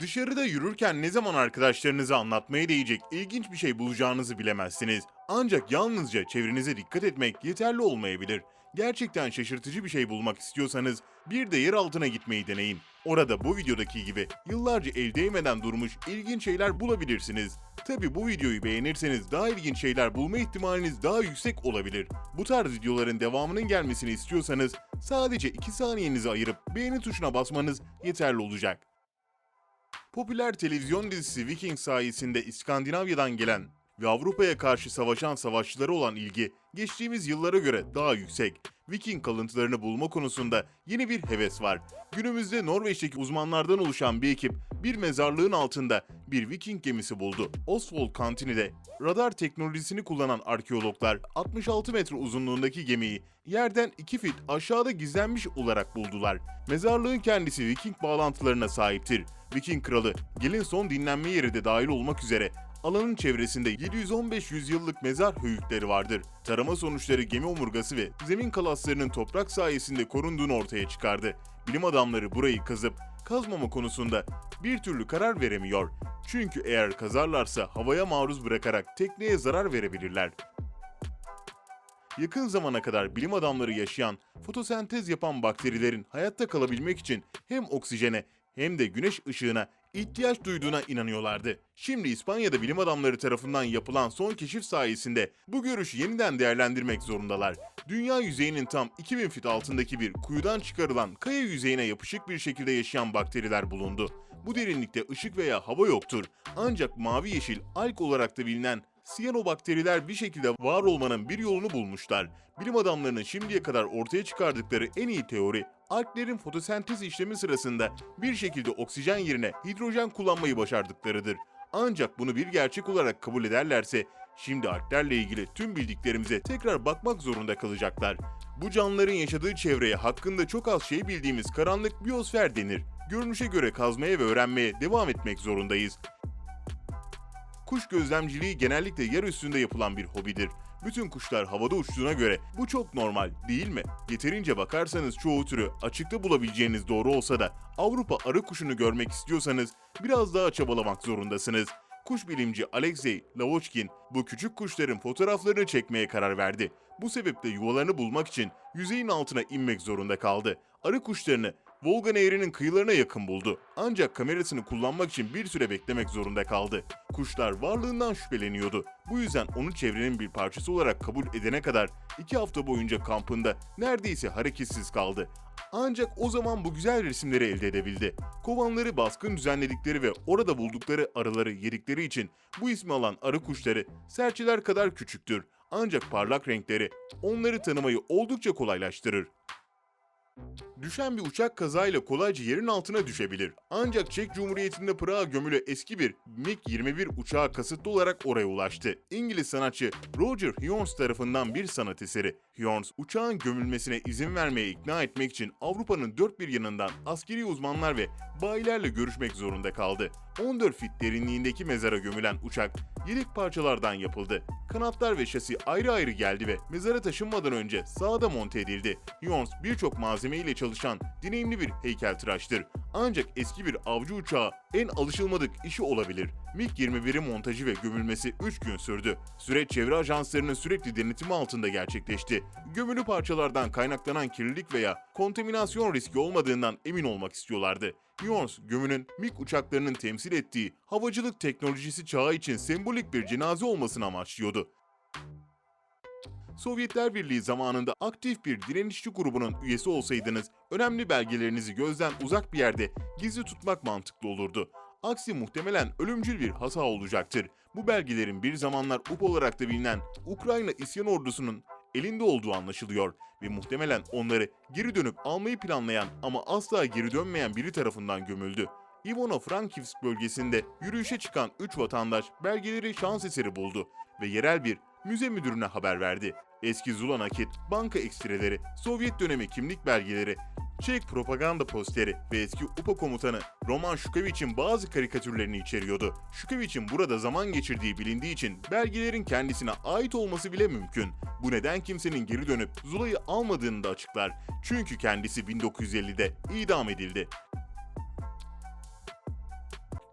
Dışarıda yürürken ne zaman arkadaşlarınıza anlatmaya değecek ilginç bir şey bulacağınızı bilemezsiniz. Ancak yalnızca çevrenize dikkat etmek yeterli olmayabilir. Gerçekten şaşırtıcı bir şey bulmak istiyorsanız bir de yer altına gitmeyi deneyin. Orada bu videodaki gibi yıllarca el değmeden durmuş ilginç şeyler bulabilirsiniz. Tabi bu videoyu beğenirseniz daha ilginç şeyler bulma ihtimaliniz daha yüksek olabilir. Bu tarz videoların devamının gelmesini istiyorsanız sadece 2 saniyenizi ayırıp beğeni tuşuna basmanız yeterli olacak. Popüler televizyon dizisi Viking sayesinde İskandinavya'dan gelen ve Avrupa'ya karşı savaşan savaşçılara olan ilgi geçtiğimiz yıllara göre daha yüksek. Viking kalıntılarını bulma konusunda yeni bir heves var. Günümüzde Norveç'teki uzmanlardan oluşan bir ekip bir mezarlığın altında bir Viking gemisi buldu. Oswald Kantini'de radar teknolojisini kullanan arkeologlar 66 metre uzunluğundaki gemiyi yerden 2 fit aşağıda gizlenmiş olarak buldular. Mezarlığın kendisi Viking bağlantılarına sahiptir. Viking kralı, gelin son dinlenme yeri de dahil olmak üzere alanın çevresinde 715 yüzyıllık mezar höyükleri vardır. Tarama sonuçları gemi omurgası ve zemin kalaslarının toprak sayesinde korunduğunu ortaya çıkardı. Bilim adamları burayı kazıp kazmama konusunda bir türlü karar veremiyor. Çünkü eğer kazarlarsa havaya maruz bırakarak tekneye zarar verebilirler. Yakın zamana kadar bilim adamları yaşayan, fotosentez yapan bakterilerin hayatta kalabilmek için hem oksijene hem de güneş ışığına ihtiyaç duyduğuna inanıyorlardı. Şimdi İspanya'da bilim adamları tarafından yapılan son keşif sayesinde bu görüşü yeniden değerlendirmek zorundalar. Dünya yüzeyinin tam 2000 fit altındaki bir kuyudan çıkarılan kaya yüzeyine yapışık bir şekilde yaşayan bakteriler bulundu. Bu derinlikte ışık veya hava yoktur. Ancak mavi yeşil alg olarak da bilinen Siyanobakteriler bir şekilde var olmanın bir yolunu bulmuşlar. Bilim adamlarının şimdiye kadar ortaya çıkardıkları en iyi teori, alglerin fotosentez işlemi sırasında bir şekilde oksijen yerine hidrojen kullanmayı başardıklarıdır. Ancak bunu bir gerçek olarak kabul ederlerse, şimdi alglerle ilgili tüm bildiklerimize tekrar bakmak zorunda kalacaklar. Bu canlıların yaşadığı çevreye hakkında çok az şey bildiğimiz karanlık biyosfer denir. Görünüşe göre kazmaya ve öğrenmeye devam etmek zorundayız. Kuş gözlemciliği genellikle yer üstünde yapılan bir hobidir. Bütün kuşlar havada uçtuğuna göre bu çok normal değil mi? Yeterince bakarsanız çoğu türü açıkta bulabileceğiniz doğru olsa da Avrupa arı kuşunu görmek istiyorsanız biraz daha çabalamak zorundasınız. Kuş bilimci Alexey Lavochkin bu küçük kuşların fotoğraflarını çekmeye karar verdi. Bu sebeple yuvalarını bulmak için yüzeyin altına inmek zorunda kaldı. Arı kuşlarını Volga Nehri'nin kıyılarına yakın buldu. Ancak kamerasını kullanmak için bir süre beklemek zorunda kaldı. Kuşlar varlığından şüpheleniyordu. Bu yüzden onu çevrenin bir parçası olarak kabul edene kadar iki hafta boyunca kampında neredeyse hareketsiz kaldı. Ancak o zaman bu güzel resimleri elde edebildi. Kovanları baskın düzenledikleri ve orada buldukları arıları yedikleri için bu ismi alan arı kuşları serçeler kadar küçüktür. Ancak parlak renkleri onları tanımayı oldukça kolaylaştırır. Düşen bir uçak kazayla kolayca yerin altına düşebilir. Ancak Çek Cumhuriyeti'nde Prag'a gömülü eski bir MiG-21 uçağı kasıtlı olarak oraya ulaştı. İngiliz sanatçı Roger Hyorns tarafından bir sanat eseri. Hyorns, uçağın gömülmesine izin vermeye ikna etmek için Avrupa'nın dört bir yanından askeri uzmanlar ve bayilerle görüşmek zorunda kaldı. 14 fit derinliğindeki mezara gömülen uçak yedek parçalardan yapıldı. Kanatlar ve şasi ayrı ayrı geldi ve mezara taşınmadan önce sağda monte edildi. Hyorns birçok malzeme ile çalışan deneyimli bir heykeltıraştır. Ancak eski bir avcı uçağı en alışılmadık işi olabilir. MiG-21'in montajı ve gömülmesi 3 gün sürdü. Süreç çevre ajanslarının sürekli denetimi altında gerçekleşti. Gömülü parçalardan kaynaklanan kirlilik veya kontaminasyon riski olmadığından emin olmak istiyorlardı. Hyorns, gömünün MiG uçaklarının temsil ettiği havacılık teknolojisi çağı için sembolik bir cenaze olmasını amaçlıyordu. Sovyetler Birliği zamanında aktif bir direnişçi grubunun üyesi olsaydınız, önemli belgelerinizi gözden uzak bir yerde gizli tutmak mantıklı olurdu. Aksi muhtemelen ölümcül bir hata olacaktır. Bu belgelerin bir zamanlar UP olarak da bilinen Ukrayna isyan ordusunun elinde olduğu anlaşılıyor ve muhtemelen onları geri dönüp almayı planlayan ama asla geri dönmeyen biri tarafından gömüldü. Ivano-Frankivsk bölgesinde yürüyüşe çıkan 3 vatandaş belgeleri şans eseri buldu ve yerel bir müze müdürüne haber verdi. Eski Zula nakit, banka ekstreleri, Sovyet dönemi kimlik belgeleri, Çek propaganda posteri ve eski UPA komutanı Roman Şukeviç'in bazı karikatürlerini içeriyordu. Şukeviç'in burada zaman geçirdiği bilindiği için belgelerin kendisine ait olması bile mümkün. Bu neden kimsenin geri dönüp Zula'yı almadığını da açıklar. Çünkü kendisi 1950'de idam edildi.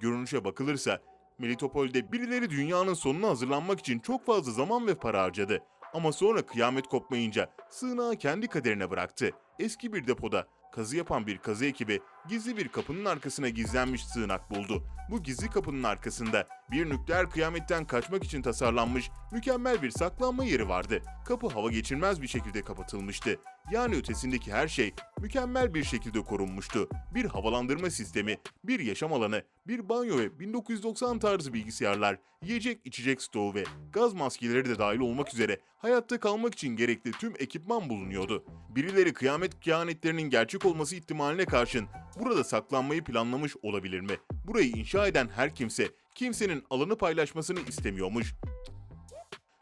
Görünüşe bakılırsa Melitopol'de birileri dünyanın sonuna hazırlanmak için çok fazla zaman ve para harcadı. Ama sonra kıyamet kopmayınca sığınağı kendi kaderine bıraktı. Eski bir depoda kazı yapan bir kazı ekibi gizli bir kapının arkasına gizlenmiş sığınak buldu. Bu gizli kapının arkasında bir nükleer kıyametten kaçmak için tasarlanmış mükemmel bir saklanma yeri vardı. Kapı hava geçirmez bir şekilde kapatılmıştı. Yani ötesindeki her şey mükemmel bir şekilde korunmuştu. Bir havalandırma sistemi, bir yaşam alanı, bir banyo ve 1990 tarzı bilgisayarlar, yiyecek içecek stoğu ve gaz maskeleri de dahil olmak üzere hayatta kalmak için gerekli tüm ekipman bulunuyordu. Birileri kıyamet kehanetlerinin gerçek olması ihtimaline karşın burada saklanmayı planlamış olabilir mi? Burayı inşa eden her kimse kimsenin alanı paylaşmasını istemiyormuş.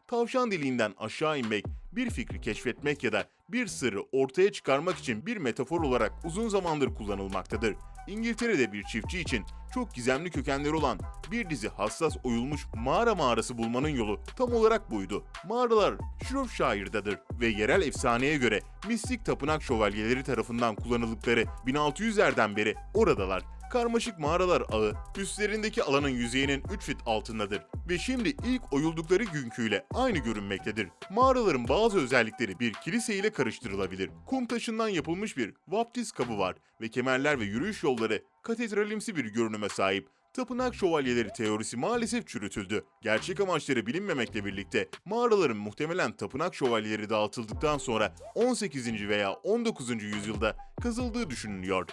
Tavşan diliğinden aşağı inmek, bir fikri keşfetmek ya da bir sırrı ortaya çıkarmak için bir metafor olarak uzun zamandır kullanılmaktadır. İngiltere'de bir çiftçi için çok gizemli kökenleri olan bir dizi hassas oyulmuş mağara mağarası bulmanın yolu tam olarak buydu. Mağaralar Shropshire'dadır ve yerel efsaneye göre mistik tapınak şövalyeleri tarafından kullanıldıkları 1600'lerden beri oradalar karmaşık mağaralar ağı üstlerindeki alanın yüzeyinin 3 fit altındadır ve şimdi ilk oyuldukları günküyle aynı görünmektedir. Mağaraların bazı özellikleri bir kilise ile karıştırılabilir. Kum taşından yapılmış bir vaptiz kabı var ve kemerler ve yürüyüş yolları katedralimsi bir görünüme sahip. Tapınak şövalyeleri teorisi maalesef çürütüldü. Gerçek amaçları bilinmemekle birlikte mağaraların muhtemelen tapınak şövalyeleri dağıtıldıktan sonra 18. veya 19. yüzyılda kazıldığı düşünülüyor.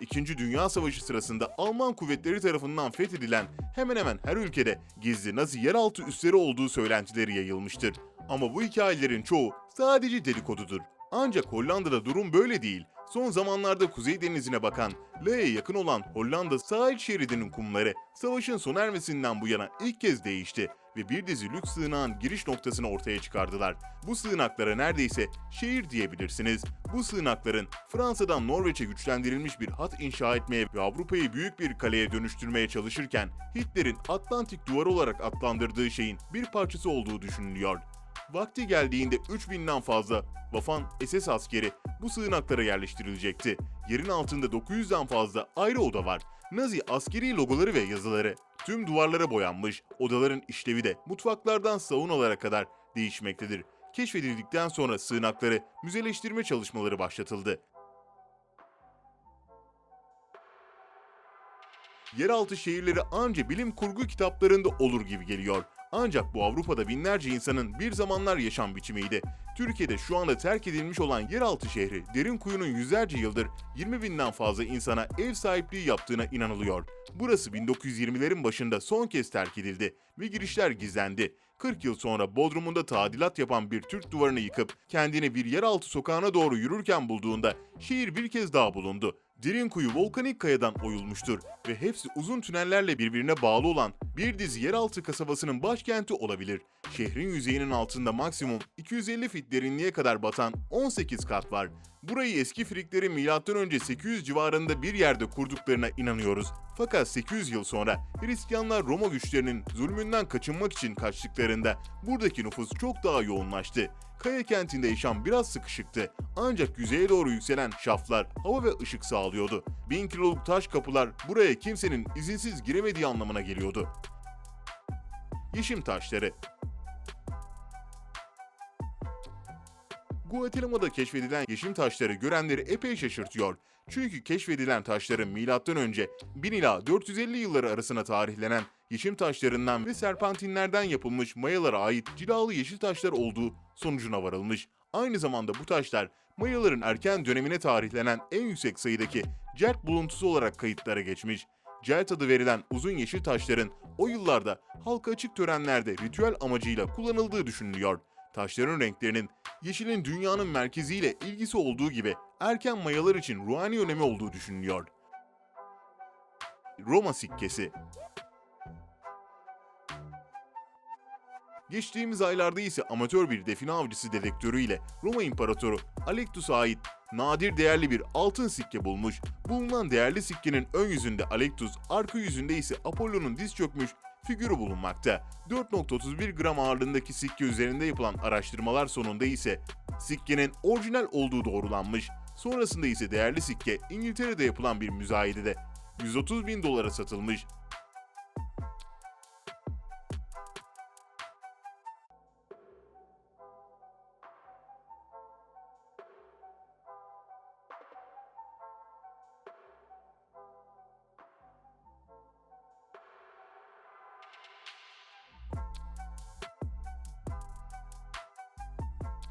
İkinci Dünya Savaşı sırasında Alman kuvvetleri tarafından fethedilen hemen hemen her ülkede gizli Nazi yeraltı üsleri olduğu söylentileri yayılmıştır. Ama bu hikayelerin çoğu sadece dedikodudur. Ancak Hollanda'da durum böyle değil. Son zamanlarda Kuzey Denizi'ne bakan, Le'ye yakın olan Hollanda sahil şeridinin kumları savaşın sona ermesinden bu yana ilk kez değişti ve bir dizi lüks sığınağın giriş noktasını ortaya çıkardılar. Bu sığınaklara neredeyse şehir diyebilirsiniz. Bu sığınakların Fransa'dan Norveç'e güçlendirilmiş bir hat inşa etmeye ve Avrupa'yı büyük bir kaleye dönüştürmeye çalışırken Hitler'in Atlantik duvarı olarak adlandırdığı şeyin bir parçası olduğu düşünülüyor. Vakti geldiğinde 3000'den fazla Waffen SS askeri bu sığınaklara yerleştirilecekti. Yerin altında 900'den fazla ayrı oda var. Nazi askeri logoları ve yazıları tüm duvarlara boyanmış. Odaların işlevi de mutfaklardan saunalara kadar değişmektedir. Keşfedildikten sonra sığınakları müzeleştirme çalışmaları başlatıldı. Yeraltı şehirleri anca bilim kurgu kitaplarında olur gibi geliyor. Ancak bu Avrupa'da binlerce insanın bir zamanlar yaşam biçimiydi. Türkiye'de şu anda terk edilmiş olan yeraltı şehri Derin Kuyu'nun yüzlerce yıldır 20 binden fazla insana ev sahipliği yaptığına inanılıyor. Burası 1920'lerin başında son kez terk edildi ve girişler gizlendi. 40 yıl sonra Bodrum'unda tadilat yapan bir Türk duvarını yıkıp kendini bir yeraltı sokağına doğru yürürken bulduğunda şehir bir kez daha bulundu. Derin kuyu volkanik kayadan oyulmuştur ve hepsi uzun tünellerle birbirine bağlı olan bir dizi yeraltı kasabasının başkenti olabilir. Şehrin yüzeyinin altında maksimum 250 fit derinliğe kadar batan 18 kat var. Burayı eski Friklerin M.Ö. 800 civarında bir yerde kurduklarına inanıyoruz. Fakat 800 yıl sonra Hristiyanlar Roma güçlerinin zulmünden kaçınmak için kaçtıklarında buradaki nüfus çok daha yoğunlaştı. Kaya kentinde yaşam biraz sıkışıktı. Ancak yüzeye doğru yükselen şaflar hava ve ışık sağlıyordu. Bin kiloluk taş kapılar buraya kimsenin izinsiz giremediği anlamına geliyordu. Yeşim taşları Guatemala'da keşfedilen yeşim taşları görenleri epey şaşırtıyor. Çünkü keşfedilen taşların M.Ö. 1000 ila 450 yılları arasına tarihlenen yeşim taşlarından ve serpantinlerden yapılmış mayalara ait cilalı yeşil taşlar olduğu sonucuna varılmış. Aynı zamanda bu taşlar mayaların erken dönemine tarihlenen en yüksek sayıdaki cert buluntusu olarak kayıtlara geçmiş. Celt adı verilen uzun yeşil taşların o yıllarda halka açık törenlerde ritüel amacıyla kullanıldığı düşünülüyor. Taşların renklerinin yeşilin dünyanın merkeziyle ilgisi olduğu gibi erken mayalar için ruhani önemi olduğu düşünülüyor. Roma sikkesi Geçtiğimiz aylarda ise amatör bir define avcısı dedektörüyle Roma İmparatoru Alektus'a ait nadir değerli bir altın sikke bulmuş. Bulunan değerli sikkenin ön yüzünde Alektus, arka yüzünde ise Apollo'nun diz çökmüş figürü bulunmakta. 4.31 gram ağırlığındaki sikke üzerinde yapılan araştırmalar sonunda ise sikkenin orijinal olduğu doğrulanmış. Sonrasında ise değerli sikke İngiltere'de yapılan bir müzayedede 130 bin dolara satılmış.